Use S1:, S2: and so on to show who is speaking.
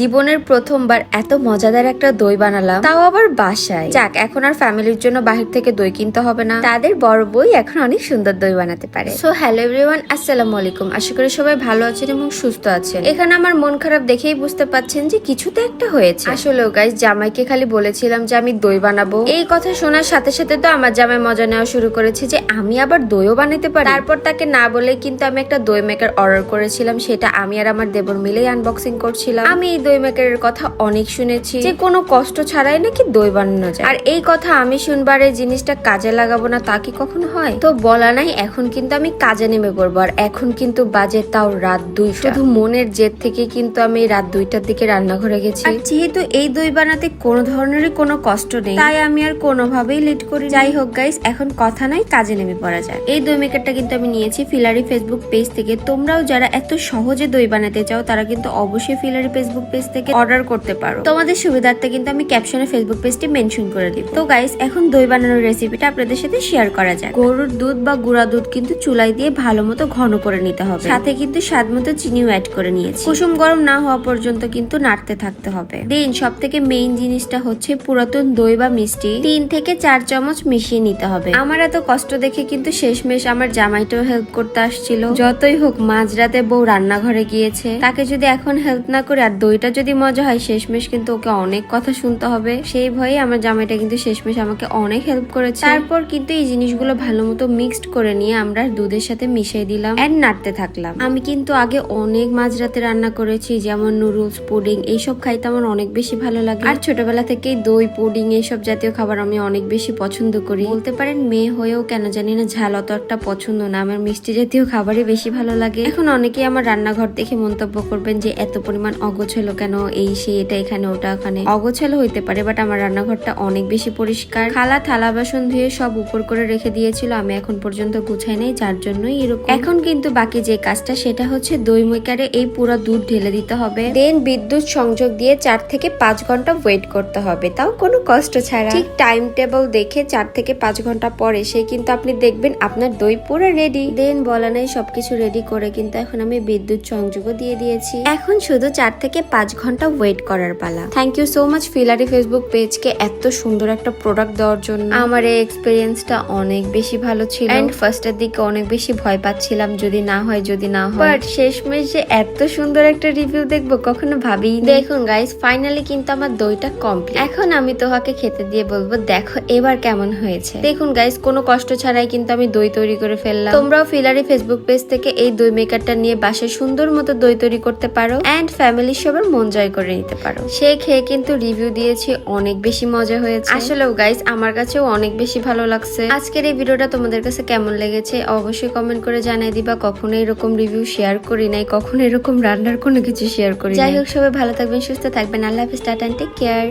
S1: জীবনের প্রথমবার এত মজাদার একটা দই বানালাম, তাও আবার বাসায়। যাক, এখন আর ফ্যামিলির জন্য বাহির থেকে দই কিনতে হবে না। তাদের বড় বই এখন অনেক সুন্দর দই বানাতে পারে। সো হ্যালো এভরিওয়ান আসসালামু আলাইকুম। আশা করি সবাই ভালো আছেন এবং সুস্থ আছেন। এখানে আমার মন খারাপ দেখেই বুঝতে পাচ্ছেন যে কিছুতে একটা হয়েছে। আসলে গাইস জামাইকে খালি বলেছিলাম যে আমি দই বানাবো। এই কথা শোনার সাথে সাথে তো আমার জামাই মজা নেওয়া শুরু করেছে যে আমি আবার দইও বানাতে পারি। তারপর তাকে না বলে কিন্তু আমি একটা দই মেকার অর্ডার করেছিলাম, সেটা আমি আর আমার দেবর মিলেই আনবক্সিং করছিলাম। আমি দই মেকারের কথা অনেক শুনেছি। যে কোনো কষ্ট ছাড়াই নাকি দই বানানো যায়। আর এই কথা আমি শুনবার এই জিনিসটা কাজে লাগাবো না, তা কি কখনো হয়? তো বলা নাই, এখন কিন্তু আমি কাজে নেমে পড়ব। আর এখন কিন্তু বাজে তাও রাত দুই শুধু মনের জেদ থেকে কিন্তু আমি রাত দুইটার দিকে রান্নাঘরে গেছি। যেহেতু এই দই বানাতে কোনো ধরনেরই কোনো কষ্ট নেই, তাই আমি আর কোনোভাবেই লেট করি যাই হোক গাইস এখন কথা নাই, কাজে নেমে পড়া যায় এই দই মেকারটা কিন্তু আমি নিয়েছি ফিলারি ফেসবুক পেজ থেকে। তোমরাও যারা এত সহজে দই বানাতে চাও, তারা কিন্তু অবশ্যই ফিলারি ফেসবুক পেজ থেকে অর্ডার করতে পারো। তোমাদের সুবিধার্থে কিন্তু আমি ক্যাপশনে ফেসবুক পেজটি মেনশন করে দিব। তো গাইস এখন দই বানানোর রেসিপিটা আপনাদের সাথে শেয়ার করা যায় গরুর দুধ বা গুঁড়া দুধ কিন্তু চুলাই দিয়ে ভালো মতো ঘন করে নিতে হবে। সাথে কিন্তু স্বাদ মতো চিনিও অ্যাড করে নিয়েছি। কুসুম গরম না হওয়া পর্যন্ত কিন্তু নাড়তে থাকতে হবে। দেন সব থেকে মেইন জিনিসটা হচ্ছে পুরাতন দই বা মিষ্টি তিন থেকে চার চামচ মিশিয়ে নিতে হবে। আমার এত কষ্ট দেখে কিন্তু শেষমেশ আমার জামাইটাও হেল্প করতে আসছিল। যতই হোক, মাঝরাতে বউ রান্নাঘরে গিয়েছে। তাকে যদি এখন হেল্প না করে আর দইটা যদি মজা হয়, শেষমেশ কিন্তু ওকে অনেক কথা শুনতে হবে। সেই ভয়ে আমার জামাইটা কিন্তু শেষমেশ আমাকে অনেক হেল্প করেছে। তারপর কিন্তু এই জিনিসগুলো ভালো মতো মিক্সড করে নিয়ে আমরা দুধের সাথে মিশিয়ে দিলাম এন্ড নাড়তে থাকলাম। আমি কিন্তু আগে অনেক মাঝরাতে রান্না করেছি, যেমন নুডলস পুডিং এইসব খাইতে আমার অনেক বেশি ভালো লাগে। আর ছোটবেলা থেকেই দই পুডিং এইসব জাতীয় খাবার আমি অনেক বেশি পছন্দ করি। বলতে পারেন মেয়ে হয়েও কেন জানি না ঝাল অত একটা পছন্দ না, আমার মিষ্টি জাতীয় খাবারই বেশি ভালো লাগে। এখন অনেকেই আমার রান্নাঘর দেখে মন্তব্য করবেন যে, এত পরিমাণ অগোছালো কেন এই সে এটা এখানে, ওটা ওখানে। অগোছালো হইতে পারে বাট আমার রান্নাঘরটা অনেক বেশি পরিষ্কার। খালা থালা, বাসন ধুয়ে সব উপর করে রেখে দিয়েছিল, আমি এখন পর্যন্ত গুছাই নাই, যার জন্যই এরকম। এখন কিন্তু বাকি যে কাজটা, সেটা হচ্ছে দই মেকারে এই পুরো দুধ ঢেলে দিতে হবে। দেন বিদ্যুৎ সংযোগ দিয়ে চার থেকে পাঁচ ঘণ্টা ওয়েট করতে হবে, তাও কোনো কষ্ট ছাড়া। ঠিক টাইম টেবিল দেখে চার থেকে পাঁচ ঘণ্টা পরে, সে কিন্তু আপনি দেখবেন আপনার দই পুরো রেডি দেন বলা নাই সবকিছু রেডি করে, কিন্তু এখন আমি বিদ্যুৎ সংযোগও দিয়ে দিয়েছি। এখন শুধু চার থেকে পাঁচ ঘণ্টা ওয়েট করার পালা। থ্যাংক ইউ সো মাচ ফিলারি ফেসবুক পেজকে এত সুন্দর একটা প্রোডাক্ট দেওয়ার জন্য। আমার এই এক্সপিরিয়েন্সটা অনেক বেশি ভালো ছিল। এন্ড ফার্স্টের দিকে অনেক বেশি ভয় পাচ্ছিলাম, যদি না হয়, যদি না হয়। বাট শেষমেশ যে এত সুন্দর একটা রিভিউ দেখব, কখনো ভাবিই দেখুন গাইস ফাইনালি কিন্তু আমার দইটা কমপ্লিট এখন আমি তোহাকে খেতে দিয়ে বলব, দেখো এবার কেমন হয়েছে। দেখুন গাইস কোনো কষ্ট ছাড়াই কিন্তু আমি দই তৈরি করে ফেললাম। তোমরাও ফিলারি ফেসবুক পেজ থেকে এই দই মেকারটা নিয়ে বাসায় সুন্দর মতো দই তৈরি করতে পারো। এন্ড ফ্যামিলির সবার মন জয় করে নিতে পারো। সে খেয়ে কিন্তু রিভিউ দিয়েছি অনেক বেশি মজা হয়েছে। আসলেও গাইস আমার কাছেও অনেক বেশি ভালো লাগছে। আজকের এই ভিডিওটা তোমাদের কাছে কেমন লেগেছে অবশ্যই কমেন্ট করে জানিয়ে দিবা। কখনো এরকম রিভিউ শেয়ার করি নাই কখনো এরকম রান্নার কোনো কিছু শেয়ার করি যাই হোক সবাই ভালো থাকবেন সুস্থ থাকবেন। আল্লাহ হাফিজ টাটা টেক কেয়ার